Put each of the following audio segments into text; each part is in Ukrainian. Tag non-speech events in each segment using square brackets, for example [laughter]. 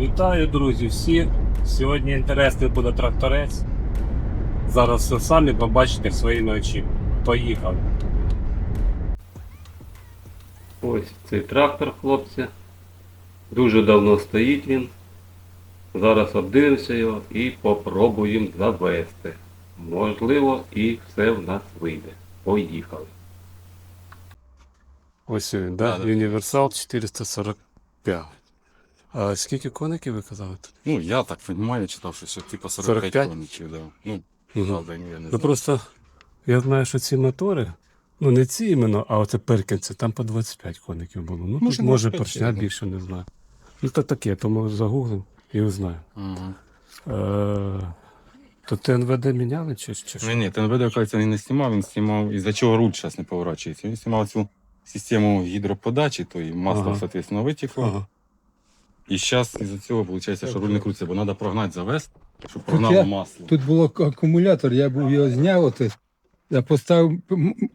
Вітаю, друзі, всі. Сьогодні інтересний буде тракторець. Зараз все самі побачите своїми очима. Поїхали. Ось цей трактор, хлопці. Дуже давно стоїть він. Зараз обдивимося його і попробуємо завести. Можливо, і все в нас вийде. Поїхали. Ось він, да? Універсал 445. А скільки коників ви казали тут? Ну, я так понимаю, читав, що ще типу 45, 45? коників, да. Ну, Мгм. правда, я не Ну просто я знаю, що ці мотори, ну не ці іменно, а оце Перкінси, там по 25 коників було. Ну, Може, може 25 поршня більше, не знаю. Ну то таке, тому загуглим і узнаю. Мгм. Е, то ТНВД міняли чи, чи що? Ні, ні, ТНВД, кажеться, він не знімав, він знімав, із-за чого руль зараз не поворачується. Він знімав цю систему гідроподачі, то і масло, Ага. соответственно, витекло. Ага. І зараз із-за цього виходить, що руль не крутиться, бо треба прогнати завес, щоб Тут прогнало я- масло. Тут к- акумулятор, я був його зняв, от, я поставив,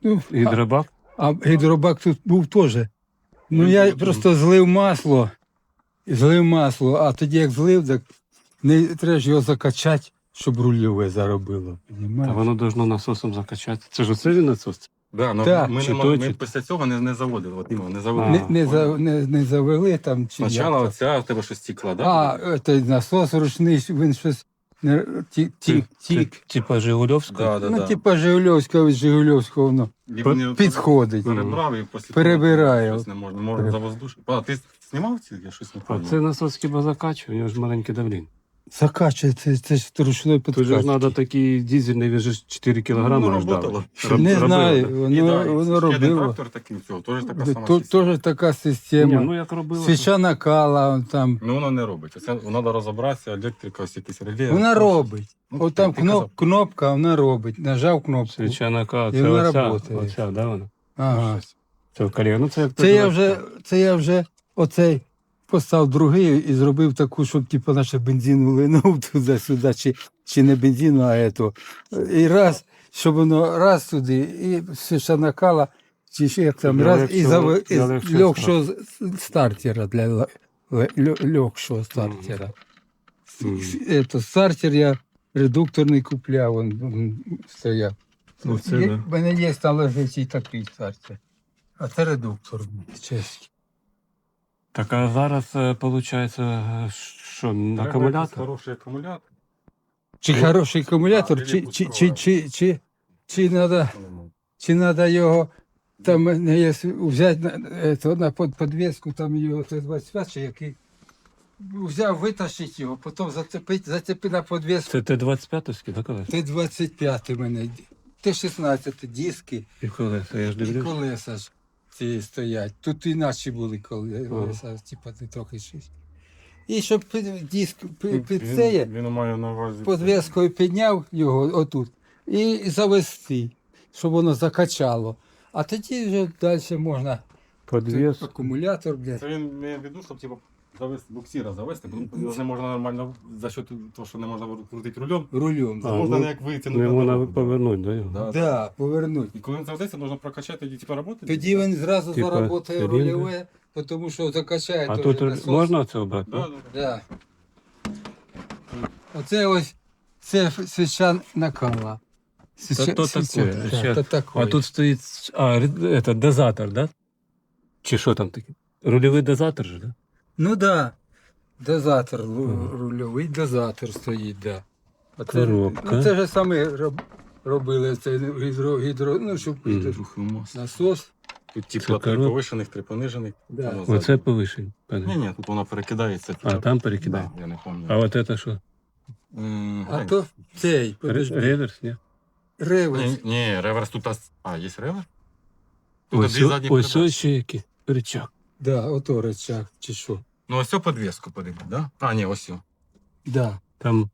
ну, а, Гідробак? а гідробак тут був теж. Ну я просто злив масло, злив масло, а тоді як злив, так не треба ж його закачати, щоб рульове заробило. А Понімаєш? воно должно насосом закачати. Це ж оце він насос? Да, ну, Так. ми, Чи не, мо- той, ми чи- після цього не, не заводили, от не заводили. Не, не, за, не, не завели там чи Спочатку там. оця в тебе щось стікла, да? А, той насос ручний, він щось не, тік, тік, тік. Типа Жигульовська? Да, да, Ну, да. типа Жигульовського, від Жигульовського воно вони підходить. Перебрав і після Перебираю. того Щось не можна, можна завоздушити. А ти знімав ці? Я щось не А пам'ятаю. це насос хіба закачує, у нього ж маленьке давління. Закачує, це, це ж ручної Тут же ж підкачки. треба такий дизельний, він же ж 4 кілограми Ну, Роб- Не знаю, воно, да, воно робило. трактор такий, всього, теж така сама Тут система. теж така Ні, система. ну як робило. то- Свіча накала, он там. Ну воно не робить. Це треба розібратися, електрика, ось якісь реле. Вона робить. Ну, От там ти кноп, казав. кнопка, вона робить. Нажав кнопку. Свічана К, І це вона оця, работає. оця, да, вона? Ага. Це в колег. Ну, це як Це я вже, це я вже оцей постав другий і зробив таку, щоб типу, наше бензин линув туди-сюди, чи, чи не бензин, а ето. І раз, щоб воно раз туди, і свіча накала, чи ще як там, Для раз, і легшого- і легшого стартера, для ле- ле- легшого стартера. Ето, стартер я редукторний купляв, он стояв. В мене є там лежить і такий стартер. А це редуктор чеський. Так, а зараз, виходить, що, акумулятор? Хороший акумулятор. Чи хороший акумулятор, а, чи, чи, чи, чи, чи, чи, надо, чи надо його там взяти на, ето, на под, там його Т-25, чи який. Взяв, витащить його, потім зацепить, зацепи на подвеску. Це Т-25-ський, так, колеса? Т-25 у мене, Т-16 диски І колеса, я ж і колеса ж ці стоять. Тут інакше були колеса, типа не трохи шість. І щоб диск під, під Він- це Він має на увазі. подвескою підняв його отут і завести, щоб воно закачало. А тоді вже далі можна Подвес. акумулятор, блядь. Це він має в типу, завести, буксира завести, бо його не можна нормально за счет того, що не можна крутити рульом. Рулем. А, можна ну, як витягнути. Не можна дорогу. повернути, да, його? Да. Да, повернуть. І коли він заведеться, можна прокачати і типу роботи. Тоді він зразу Типа заработає циліндр. рульове, тому що закачає А тут насос. можна це обрати? Да, да. Да. Оце ось це ф- свіча накала. Свіча- то свіча- таке, да, ще- то таке. А тут стоїть, а, ре- это, дозатор, да? Чи що там таке? Рульовий дозатор же, да? Ну да. Дозатор, рульовий дозатор стоїть, да. А це, Коробка. ну, це ж саме роб, робили це гідро, гідро, ну, щоб. Насос. Тут Це типу три корот- повишених, три понижених. Да. Воно Оце повишень. Ні, ні, тут воно перекидається. А, там перекидає. Да, я не А пам'ятаю. от це що? А то цей, Ре- подожди, Реверс, ні? реверс. Ні, ні, реверс тут. ас- А, є реверс? Тут Ось, дві о- задні ось передачі. ось ще який рычаг. Да, ото речах, чи що. Ну, ось цю подвеску подивимо, да? А, ні, ось цю. Да. Там,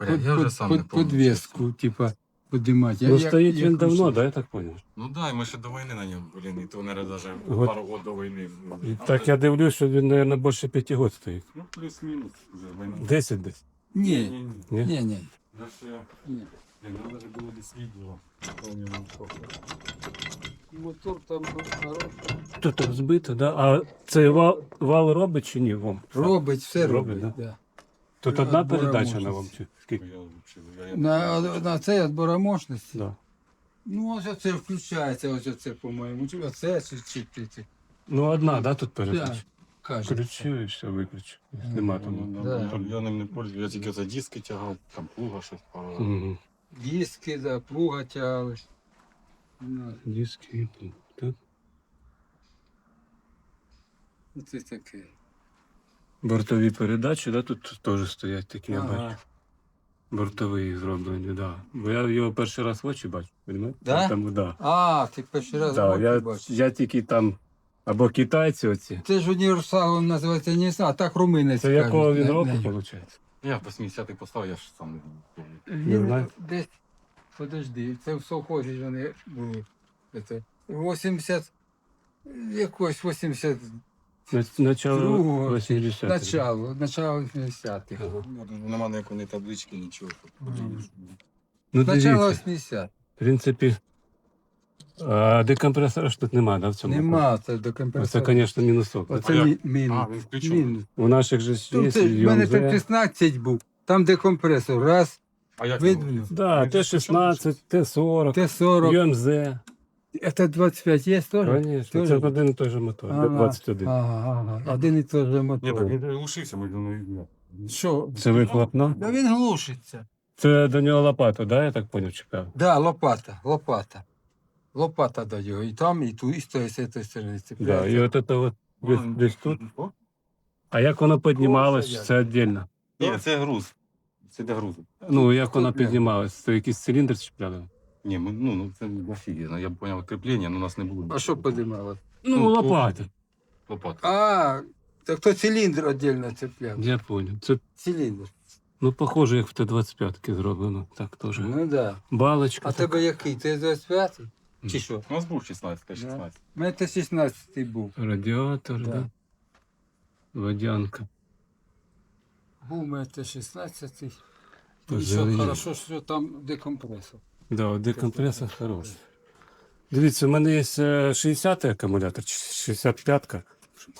Бля, Под, я вже сам не пам'ятаю. подвеску, типа, підіймати. ну стоїть він давно, да, я так понял? Ну да, і ми ще до війни на ньому, блін, і то, наверное, даже Вот. пару років до війни. І так я дивлюсь, що він, мабуть, більше п'яти років стоїть. Ну, плюс-мінус вже війна. Десять десь. Ні, Ні, ні. Ні? ні, ні. Вже ще, Ні. блін, нам даже було десь відео. Помню, нам що. Мотор там хороший. Тут розбито, да? А цей вал, вал робить чи ні? Вом? Робить, все Робить, робить. да? да. Тут одна передача на вам чи скільки? На, на цей відбора мощності. Да. Ну, ось оце включається, ось оце, по-моєму. Чи Оце чи, чи, чи, чи. Ну одна, да, тут Да, передача? кажеться. Включу і все виключу. Нема Ну, там. ну, Да. ну, Я ним не пользуюсь, я тільки за диски тягав, там плуга щось пару. Угу. Диски, да, плуга тягли. Ну, Диски. Так. оце таке. Бортові передачі, да, тут теж стоять такі, я бачу. Ага. Бортові зроблені, да. Бо я його перший раз в очі бачу, розумієте? Да? Там, да. А, ти перший раз Да, бачиш. я, бачиш. я тільки там або китайці оці. Це ж універсалом називається не знаю, а так руминець. Це якого він року, виходить? Я в 80-й поставив, я ж сам не знаю. десь, подожди, це в совхозі ж вони були. Це 80, якось 80, Начало Другого 80 начало, начало 80-х. Ага. Ну, Нема ніякої ні таблички, нічого. Ну, Начало дивіться, 80. в принципі, а, декомпресора ж тут нема, да, в цьому? Нема це до Оце, компенсації. звісно, мінусок. Оце А мі- мінус. А, він включений. Мінус. У наших же ж є це, в мене тут UMZ. 16 був, там де компресор, раз, А як видно. Да, Т-16, Т-40, Т-40, UMZ. це 25 є теж? Конечно, Теж? це один і той же мотор, Ага, Д-21. Ага, ага, один і той же Ні, мотор. так він глушився, ми не Що? Це вихлопно? Да він глушиться. Це до нього лопату, да, я так поняв, чекав? Да, лопата, лопата. Лопата до його. І там, і тут, і з тої, і з цієї сторони. Да, цепляється. і от це от десь, десь тут. А як воно піднімалось, Ось це віддільно. Ні, це груз. Це для грузу. Ну, як Тут, блін. Це якийсь циліндр чіпляли? Ні, ми, ну, ну це. Ну, я б поняв кріплення, але у нас не було. А що подимало? Ну, Ну, лопата. Лопатка. А, так то циліндр віддільно цепляв. Я поняв. Це, Циліндр. ну, похоже, як в Т-25 зроблено. Так теж. Ну да. Балочка. А тебе який? Ти 25 Чи що? У нас був 16 16 У мене ти 16 був. Радіатор, Да. да. Водянка. Був ти 16 І що, зелені. хорошо, що там декомпресор. Да, декомпресор хороший. Дивіться, у мене є е, 60-й акумулятор, чи 65-ка.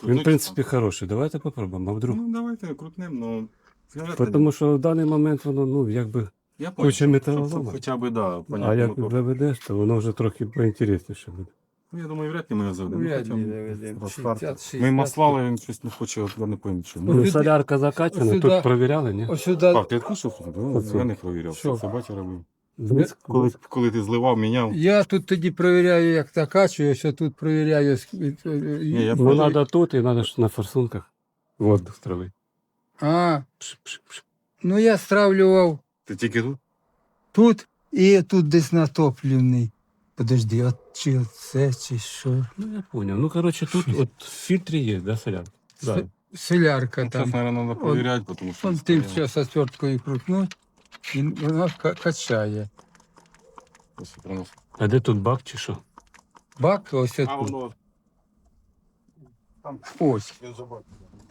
Він, в принципі, хороший. Давайте попробуємо, а вдруг. Ну, давайте крутнем, но... Я, Тому що в даний момент воно, ну, якби, я Щоб металолома. Хоча б, да, А понятно. як мотор. заведеш, то воно вже трохи поінтересніше буде. Ну, я думаю, вряд ли ми його заведемо. Вряд Хоча ли б заведемо. розстарт. 60, 60. Ми маслали, він щось не хоче, от я не пам'ятаю, що. Ну, Ну, солярка закачана, сюди- тут провіряли, ні? Ось сюди. Ти відкушав? Оце. Я не провіряв. Що? Це батя робив. Коли... Коли, коли ти зливав, міняв. Я тут тоді перевіряю, як накачую, що тут перевіряю. ск- Ні, я Ну, треба тут і треба на форсунках воздух стравити. А, Пш-пш-пш. ну я стравлював Ти тільки тут? тут і тут десь натоплюваний. Подожди, от чи це, чи що? Ну, я понял. Ну, короче, тут от в фільтрі є, да, солярка? Да. С- Солярка Ну, Зараз, там. мабуть, треба перевіряти, тому що... Он тим час отверткою крутнуть, і вона ка- качає. А де тут бак чи що? Бак ось А тут. воно... Ось.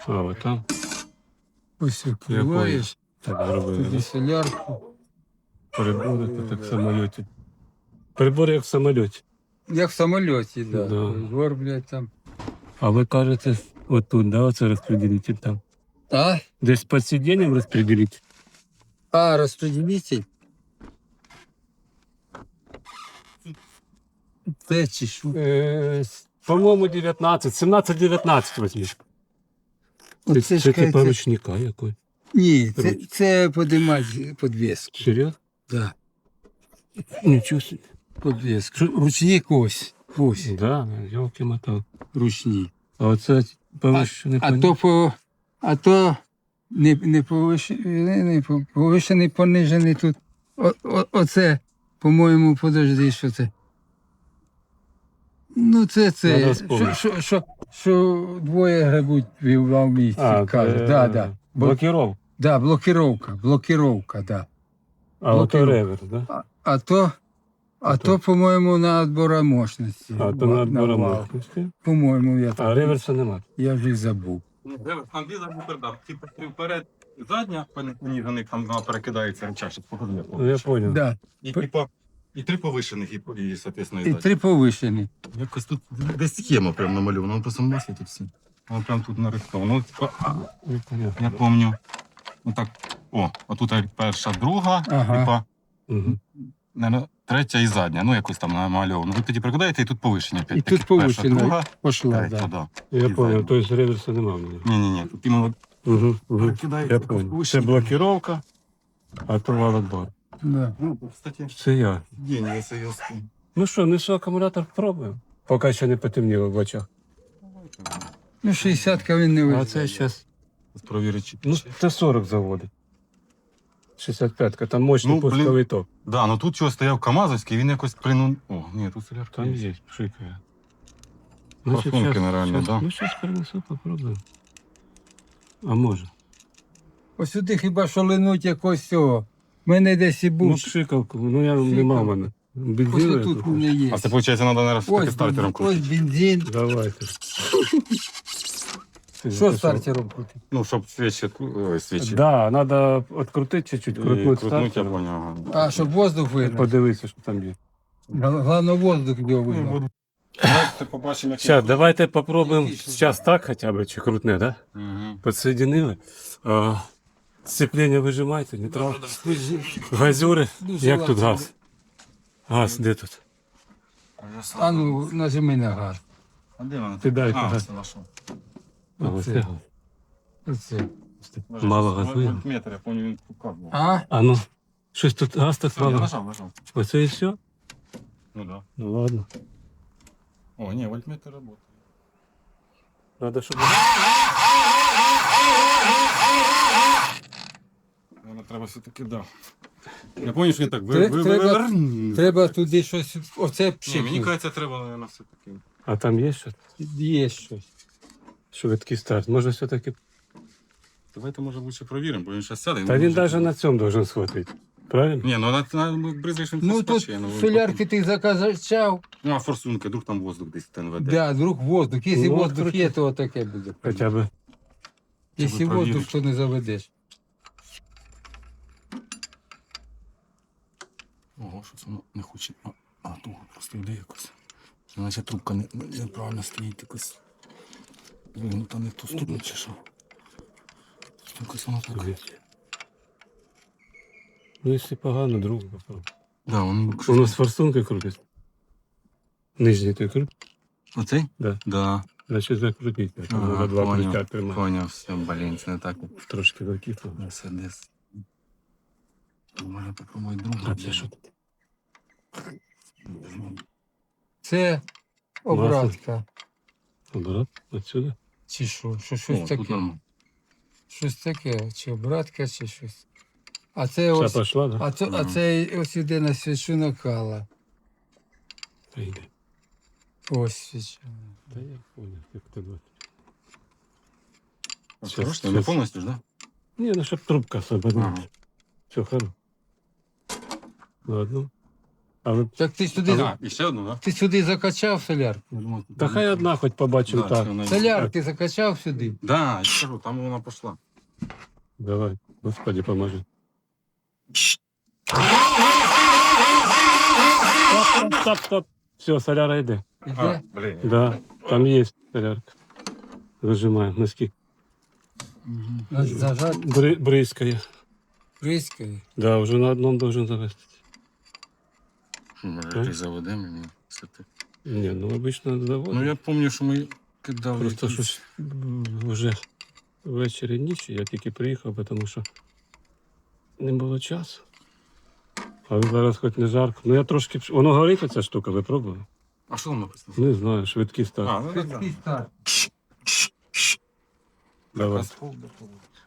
А, от там. Ось відкриваєш, Так зробили. тоді да? солярку. Прибори тут як в самольоті. Прибори як в самольоті. Як в самольоті, да. Да. Гор, блядь, там. А ви кажете, отут, да, оце розпределитель там. А? Десь під сидінням розпределитель. А, розпределитель. Це чи що? Е, с- по-моєму, 19, 17-19 візьміть. Це, Оце це, ж типа кажеться- ручника якої. Ні, це, це подимати подвіску. Серйозно? Да. Нічого собі. Подвіску. Ручник ось. Ось. Да, йолки мотав. Ручник. А оце повищений А то по. А то не, не, повищений, не, повищений, понижений тут. О, о, оце, по-моєму, подожди, що це. Ну, це це. Що, що, що, що двоє гребуть в Авмійці, А, кажуть. Да, да. Бо, Блокировка. да, блокировка, блокировка, да. А ото Блокировка. реверс, да? А, а то, а то, то? по-моєму, на отбора мощності. А то на вал. отборомовності. По-моєму, я, так. А реверса нема. я вже й забув. Англіза був передав. Типу, ти вперед, задня, поніжений, там вона перекидається походити. Ну, я понял. Да. І типу, І три повишених, і, і соответственно, І три повишені. Якось тут десь схема прям намальована, воно просто масло тут все. Воно прям тут нарисовано. Ну, типа, а, я пам'ятаю. Отак. О, отут перша, друга, Ага. типа, Угу. Третя і задня. Ну, якось там намальовано. Ви тоді прикладаєте, і тут повишення. І тут повишення. Друга, Пошла, третя, да. да. Я І понял, задня. то есть реверса нема в мене. Ні-ні-ні, тут іменно Угу, угу. Я понял. Це блокировка, а то валодбор. Да. Ну, кстати, Це я. геній це я Ну що, несу акумулятор, пробуємо. Поки ще не потемніло в очах. Ну, 60 він не вийде. А це зараз. Провірити, Ну, це 40 заводить. 65-ка, там мощний Ну, блін. пусковий ток. Да, ну тут чого стояв Камазовський, він якось прину... О, ні, тут солярка. Там є. є, пшикає. Форсунки нереально, щас, да? Ну, зараз перенесу, попробуємо. А може. Ось сюди хіба що линуть якось цього. У мене десь і Ну, був. пшикалку, ну я нема в мене. Ось Бензину тут у мене є. А це, виходить, треба, наверное, все-таки Ось, стартером бен- ось крутити. бензин. Давайте. [laughs] Що стартером крутити? Ну, щоб свічі, ой, свічі. Да, треба відкрутити чуть-чуть, І крутнути крутнуть, я стартером. поняв. А, щоб воздух вигнати. Подивитися, що там є. Головне воздух його вигнати. Давайте побачимо, як... Зараз, давайте попробуємо зараз так хоча б, чи крутне, да? Мгм. Підсоединили. А, сцеплення вижимайте, нейтрал. Газюри. Дуже Як тут газ? Газ, де тут? А ну, нажми на газ. А де вона? Ти дай, А, ага. це нашов. А, ось Оце. це. Оце. Мало газує. Вольтметр, я пам'ятаю, він кукав був. А? А ну, щось тут газ так Все, я мало. нажав, нажав. Оце і все? Ну да. Ну ладно. О, ні, вольтметр працює. Надо, щоб... Наверно, треба все-таки, да. Я пам'ятаю, що він так... Тре- ви- ви- треба- ви- Треба туди щось. Оце Ні, мені пшикнути. кажеться, треба, наверное, все-таки. А там є щось? Є щось. Швидкий старт. Може все-таки... Давайте, може, лучше провіримо, бо він зараз сяде. Та він навіть на цьому должен схватити. Правильно? Ні, ну на, на бризгаєш він Ну тут солярки ти закачав, Ну, а форсунки, вдруг там воздух десь там веде. да, вдруг воздух. Якщо Ну, воздух короче. є, то таке буде. Хоча б. Якщо воздух, провірити. то не заведеш. Ого, що це воно не хоче. А, а туго просто йде якось. Це Наче трубка не, неправильно стоїть якось. Вигнута не в ту сторону чи що. Якось воно так. Ну, якщо погано, другу попробуй. Да, воно Воно з форсункою крутить. Нижній той крут. Оцей? Да. Да. Значить закрутіть. Там Ага, ага, два поняв, плеча тримати. Поняв, все, блін, це не так. Трошки закисло. Мерседес. Можна попробувати другу. А це що? Це обратка. Оборот? Отсюди? Чи що? Що О, щось тут таке? нормально. Щось таке, чи обратка, чи щось. А це Все ось. пошла, да? А це, а це ось іде на свічу накала. Та йде. Ось свіча. Та я понял, як тебе. Осторожно, не повністю ж, да? Ні, ну щоб трубка освободилась. Ага. Все, хоро. Ладно. А ви... Так ти сюди, А, і ще одну, да? ти сюди закачав солярку? Я думав, Та хай одна хоч побачимо Да, так. це вона- Соляр ти закачав сюди? Да, я кажу, там вона пішла. Давай. Господи, поможи. Стоп, стоп, стоп. Все, соляра йде. Іде? блін. Да, там є солярка. Вижимаємо носки. На- Зажат Бри, бризкає. бризкає. Да, вже на одному должен завести. Може, Так. ти заведе мені. Це ти. Ні, ну обично заводить. Ну я пам'ятаю, що ми кидали. Просто якісь- щось вже ввечері ніч, я тільки приїхав, тому що не було часу. Але зараз хоч не жарко. Ну я трошки. Воно горить оця штука, ви пробували? А що там написано? Не знаю, швидкий старт. А, ну так. Швидкий старт. Давай.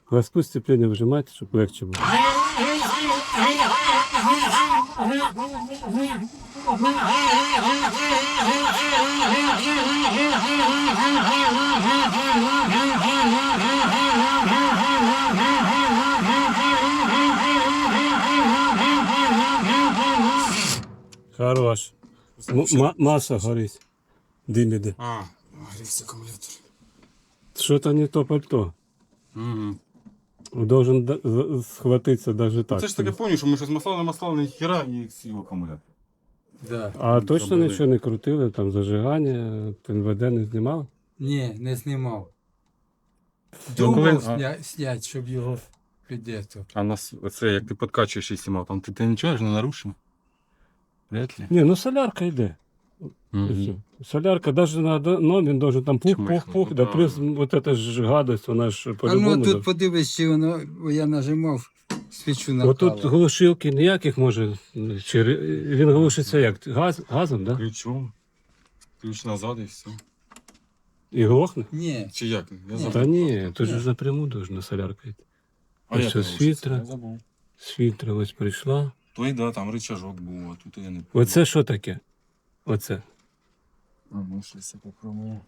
Глазку сцеплення вижимайте, щоб легче було. Хорош. М- ма- маса горить. Дим іде. А, грівся акумулятор. Що-то не то пальто. Угу. Должен да- з- схватитися навіть так. Це ж таке пам'ятаю, що ми щось маслали, маслали, ніхера і сів акумулятор. Да. А точно Зробили. нічого не крутили, там зажигання, НВД не знімали? Ні, не знімав. Ну, коли- Думав а- сня, снять, щоб його підето. А нас оце як ти подкачуєш і знімав, там ти, ти нічого ж не нарушив? Вряд ли. Ні, ну солярка йде. Мгм. Солярка, даже на но він должен там пух-пух-пух, да да. плюс вот эта ж гадость, вона ж А ну по-любому. тут подивись, чи воно, бо я нажимав свічу на От тут глушилки ніяких може. Чи він глушиться як? Газ, газом, да? Ключом. Ключ назад і все. І глохне? Ні, Чи як? Я забув. Та ні, тут же напряму должна солярка йти. А як що, світра? Я забув. Світра ось прийшла. Той, да, там рычажок був, а тут я не Оце що таке? Оце. А, ну, щось я попробую.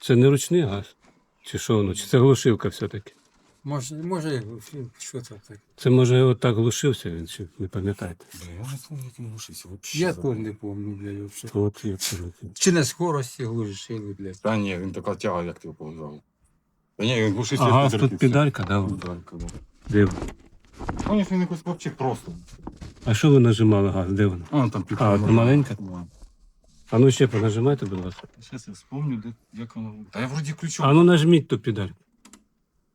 Це не ручний газ? Чи що воно? Чи це глушилка все-таки? може, може, що це таке? Це може отак глушився він, чи не пам'ятаєте? Бля, я не помню, як він глушився. Вообще Я теж не пам'ятаю, блядь, взагалі. От абсолютно. Чи на скорості глушили, блядь. Та ні, він така тяга, як ти повзав. Та ні, він глушився. Ага, як тут педалька, да? от. Педалька, да. Де? Помніш, він якось хлопчик просто. А що ви нажимали газ? Де воно? А, там А, от маленька? Да. А ну ще понажимайте, будь ласка. Щас я вспомню, де, як воно. Та я вроді ключом. А ну нажміть ту педаль.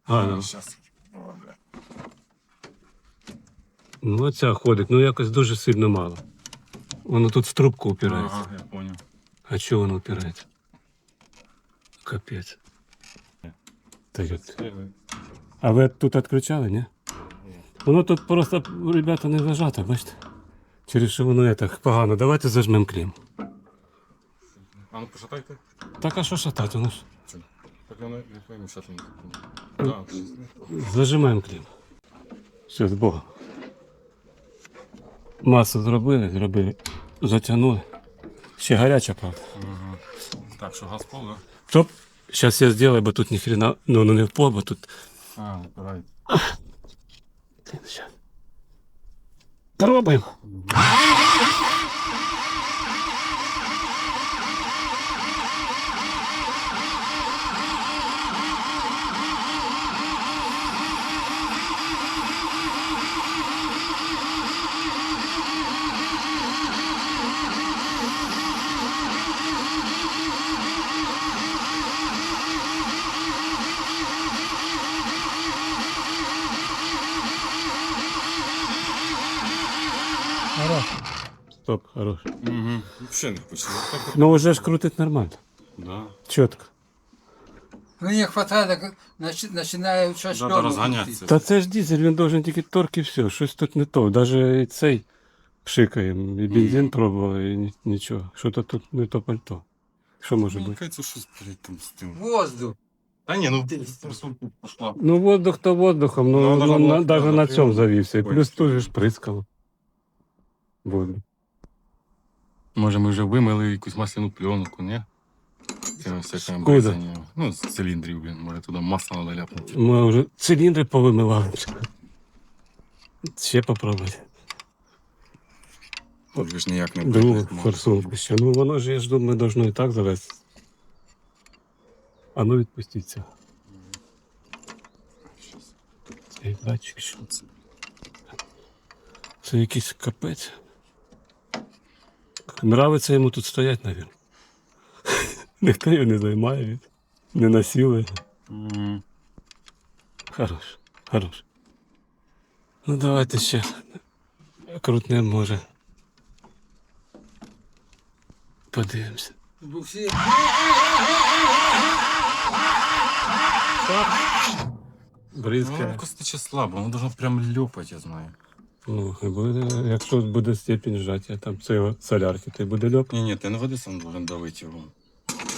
А, ну. Щас. О, бля. ну оця ходить, ну якось дуже сильно мало. Воно тут в трубку упирається. Ага, я понял. А чого воно упирається? Капець. Та й от. А ви тут відключали, ні? Воно тут просто, ребята, не зажато, бачите? Через що воно так погано. Давайте зажмемо клем. Ну пошатайте. Так а що шатати? Воно ж Так воно, я пойму, що там. Зажимаємо клем. Все, з Богом. Масу зробили, зробили, затягнули. Ще гаряча, правда. Ага. Так, що газ пол, да? Стоп. Сейчас я сделаю, бо тут ни хрена, ну, ну не в пол, бо тут... А, опирай. Сейчас. Стоп, хорош. Угу. Вообще не хочу. Ну уже ж крутить нормально. да. Чітко. Ну не хватає, так начи- починає щось Треба розганятися. Та це ж дизель, він должен тільки торк і все. Щось тут не то. Даже і цей пшикаємо. І бензин пробували, і ні- нічого. Що то тут не то пальто. Що може Ну, бути? Кайцу щось, блядь, там з тим. Воздух. Та ні, ну, присунку пошла. Ну воздух то воздухом, ну, Ну, ну, даже на, на- даже на на цьому завівся. І плюс що тут же ж прискало. Воду. Може, ми вже вимили якусь масляну пленку, ні? Куди? Ну, з циліндрів, блін, може туди масло надо ляпнути. Ми вже циліндри повимивали. Ще попробувати. Ви ж ніяк не Другу форсунку ще. Ну воно ж, я ж думаю, должно і так завести. А ну відпустіться. Цей датчик що це? Це якийсь капець. Нравиться йому тут стоять, навіть. Ніхто його не займає, він не насілує. Мгм. Хорош, хорош. Ну давайте ще крутнем може. Подивимося. Бо Ну, Бризка. якось тече слабо, воно должно прям льопати, я знаю. Ну, хай буде, якщо буде степінь зжаття там цієї солярки, то й буде льоп. Ні, ні, ти не води сам должен давити його.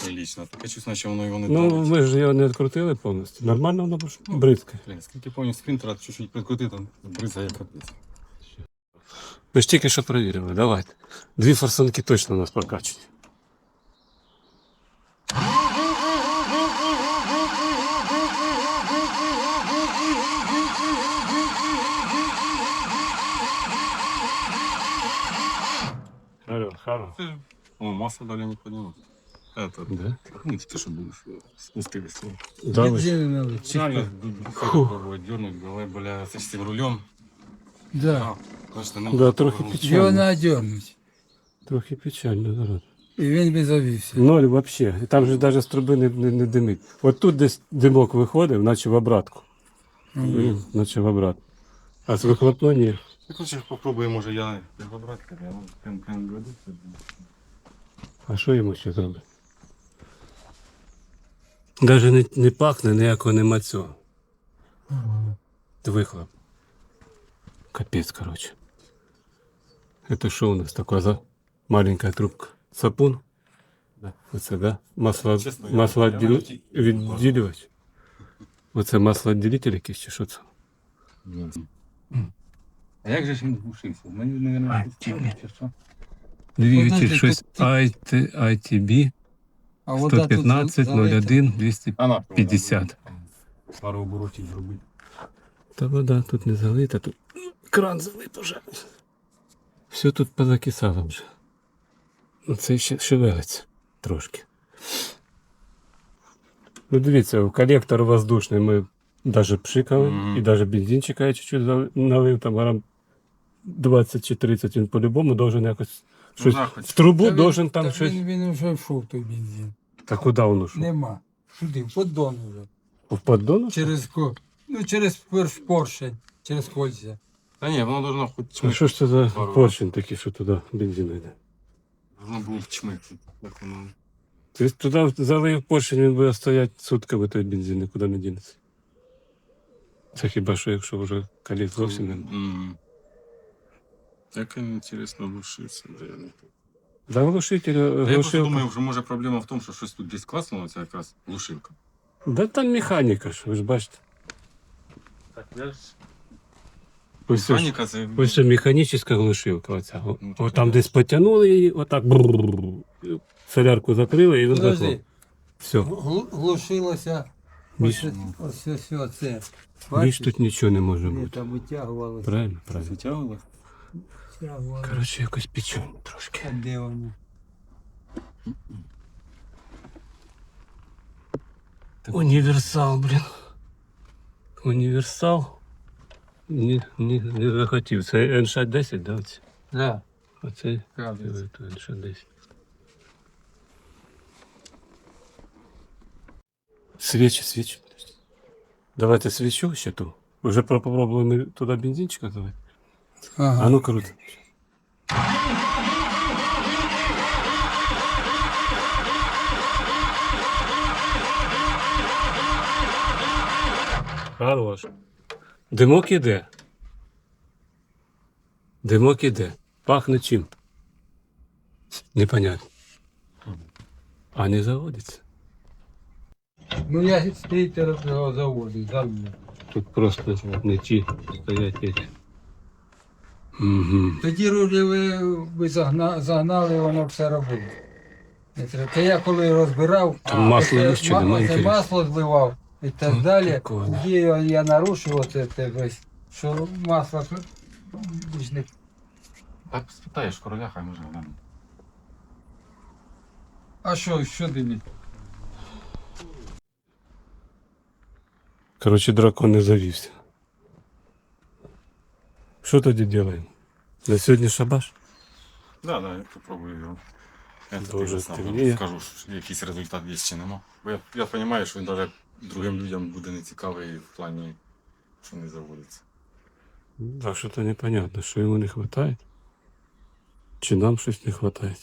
Прилічно. Таке чувство, що воно його не Ну, давить. ми ж його не відкрутили повністю. Нормально воно ж бризкає. Блін, скільки повністю спринтера чуть-чуть прикрути, там бризає капець. Ми ж тільки що перевірили, давайте. Дві форсунки точно у нас прокачені. Хорош, хорош. О, масло далі не подниму. Это, Да? ну, ты что будешь спустились. Да, ви- бензину налили. Реально, попробовать дернуть, давай, бля, с этим рулем. Да. А, конечно, ну, Да, трохи ну, печально. Його надернуть. Трохи печально зараз. І він би завівся. Ноль взагалі. Там же навіть з труби не, не, не димить. От тут десь димок виходив, наче в обратку. Він Наче в обратку. А з вихлопної ні. Ти хочеш попробуй, може я його брати, я прям прям веду. А що йому ще зробити? Навіть не, не пахне, ніякого нема цього. Вихлоп. Капець, короче. Это що у нас такое за маленькая трубка? Сапун? Да. Оце, да? Масло, Чесно, я- масло я відділ... навіть і- відділювач? Оце маслоотділитель якийсь чи що це? А як же ж він глушився? Мені, мабуть, чи що? Двигатель щось IT, ITB А вода тут 115 залита. 01 200. А на 50. Пару оборотів зробити. Та вода тут не залита, тут кран залит уже. Все тут позакисало вже. Ну, Це ще шевелиться трошки. Ну дивіться, колектор воздушний ми навіть пшикали, і навіть бензинчика я чуть-чуть налив, там грам 20 чи 30 він по-любому должен якось щось да, хоч- в трубу Та він- должен там та щось. Він, він вже йшов той бензин. Та куди воно йшов? Нема. Сюди, в поддон вже. В поддону? Через ко. Ну, через перш- поршень, через кольця. Та ні, воно должно хоч А чмик. що ж це за Пару. поршень такий, що туди бензин йде? Воно було б чмик. Як воно. Тобто туди залив поршень, він буде стояти сутками, той бензин нікуди не дінеться. Це хіба що, якщо вже коліс зовсім немає. М. Він, інтересно, глушився. де я не За глушитель, Та Я просто глушилка. думаю, що може проблема в тому, що щось тут десь класнуло, це якраз глушилка. Да там механіка ж, ви ж бачите. Так, я ж... Ось це ж- Механіка це... ось це механічна глушилка. Оця. О, Ну, о, так, там да. десь потягнули її, отак. брррр, Солярку закрили і він Подожди. Все. Глу- Глушилося. Більш, Ось, ось, ось, ось це. більш Бачиш? тут нічого не може Ні, бути. там витягувалося. Правильно, правильно. Витягували? Витягувалося. Коротше, якось печально трошки. А де воно? Універсал, блін. Універсал. Не, не, не захотів. Це N610, да? Оце? Да. Оце Правда. це N610. Свічі, свічі. Давайте свічу ще ту. Уже попробуємо туди бензинчика давати. Ага. А ну круто. Хорош. Димок іде. Димок іде. Пахне чим? Непонятно. А не заводиться. Ну я стейтер його заводу, заводу. Тут просто не ті стоять эти. Угу. Тоді рулі ви, ви загна, загнали, воно все робило. Не треба. Та я коли розбирав, Там масло є ма- немає інтересу. масло зливав і так Ну, далі. Тоді я, я нарушив оце те весь, що масло більш не Так спитаєш короля, хай може гляне. А що, що дивіться? Короче, дракон не завівся. Що тоді робимо? На сьогодні шабаш? Да, да, я попробую його. Я Дуже темніє. скажу, що якийсь результат є чи нема. Бо я, я розумію, що він навіть другим людям буде нецікавий в плані, що не заводиться. Так що то непонятно, що йому не вистачає. Чи нам щось не вистачає.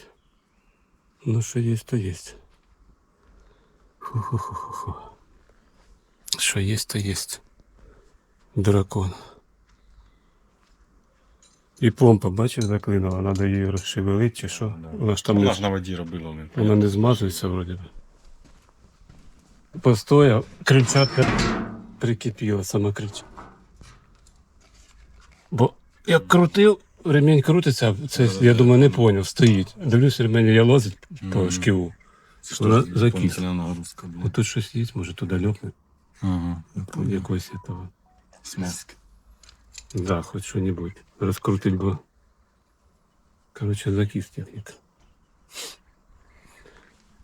Ну, що є, то є. Ху-ху-ху-ху. Що є, то є. Дракон. І помпа, бачиш, заклинула, треба її розшевелити чи що. Да. Вона ж там Вона не ж на воді робила. Вона не змазується вроді би. Постояв, крильчатка прикипіла, сама крича. Бо як крутив, ремінь крутиться, це я думаю не поняв, стоїть. Дивлюсь, ремень я лозить по Мгм. шківу. Вона блін. Отут щось є, може туди льохне. Ага. Якось этого. Смазки. Да, хоч що-небудь. Розкрутить бо. Короче, закис техніка.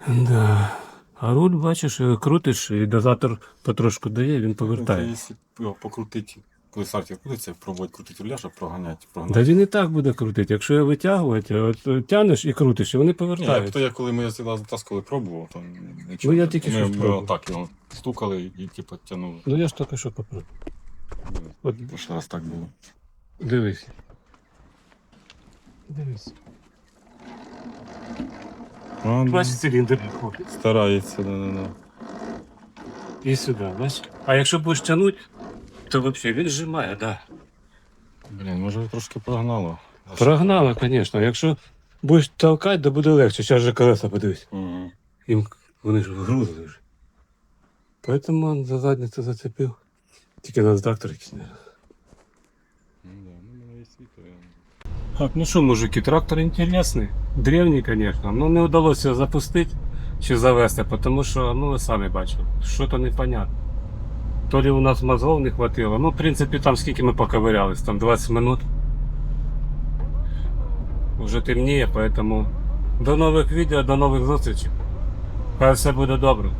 Да. А руль, бачиш, е, крутиш, і дозатор потрошку дає, він повертає. Якщо його покрутити коли стартер крутиться, пробувати крутити руля, щоб проганяти. Проганяти. він і так буде крутити. Якщо його витягувати, от е, тянеш і крутиш, і вони Ні, як то я коли ми сюди затаскували, пробував, то Ну, я тільки ми, що ми отак його стукали і типу тягнули. Ну я ж тільки що попробую. От Перший раз так було. дивись. Дивись. А, Бачиш, циліндр виходить. Старається, да, да, да. І сюди, бачиш? А якщо будеш тягнути, то взагалі він зжимає, так. Да. Блін, може трошки прогнало. Прогнало, звісно. Якщо будеш толкати, то буде легше. Зараз же колеса подивись. Угу. Їм вони ж вгрузили вже. Поэтому он за задницю зацепив. Тільки на трактор якийсь не. Ну, да, ну, мене є світло, Так, ну що, мужики, трактор інтересний. Древній, звісно. Ну не вдалося запустити чи завести, тому що, ну ви самі бачили, що то непонятно. То ли у нас мозгов не хватило. Ну, в принципі, там скільки ми поковирялись, там 20 минут. Уже темніє, поэтому до нових відео, до нових зустрічей. Хай все буде добре.